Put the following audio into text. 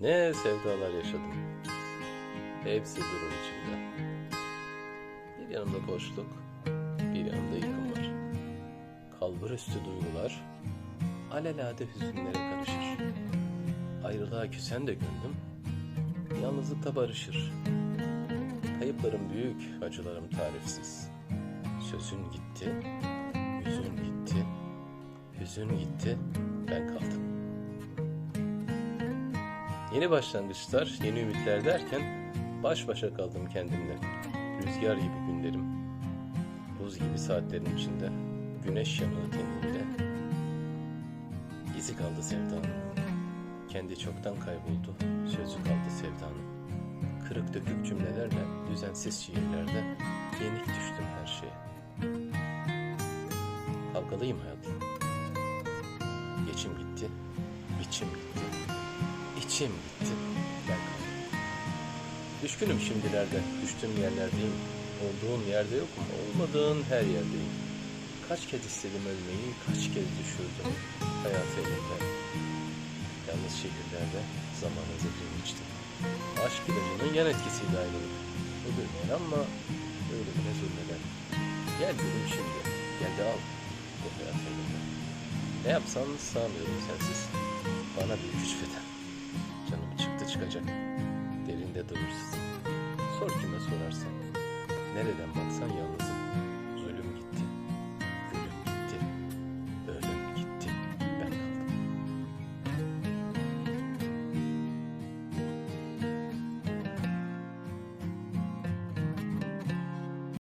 Ne sevdalar yaşadım. Hepsi durur içimde. Bir yanımda boşluk, bir yanımda yıkım var. Kalbur üstü duygular, alelade hüzünlere karışır. Ayrılığa küsen de gönlüm, yalnızlıkta barışır. Kayıplarım büyük, acılarım tarifsiz. Sözün gitti, yüzün gitti, hüzün gitti, Yeni başlangıçlar, yeni ümitler derken baş başa kaldım kendimle. Rüzgar gibi günlerim, buz gibi saatlerin içinde, güneş yanığı tenimde. İzi kaldı sevdanın, kendi çoktan kayboldu, sözü kaldı sevdanın. Kırık dökük cümlelerle, düzensiz şiirlerde yenik düştüm her şeye. Kavgalıyım hayatım. Geçim gitti, biçim gitti, içim gitti. Düşkünüm şimdilerde, düştüğüm yerlerdeyim. Olduğun yerde yokum, olmadığın her yerdeyim. Kaç kez istedim ölmeyi, kaç kez düşürdüm hayatı elimden. Yalnız şehirlerde zamanın zehrini içtim. Aşk ilacının yan etkisiyle ayrılık. Öldürmeyen ama ölümüne zulmeden. Gel dedim şimdi, gel de al bu hayat elimden. Ne yapsan sağmıyorum sensiz. Bana bir güç feda. Çıkacak. Derinde durursuz. Sor kime sorarsan. Nereden baksan yalnızım.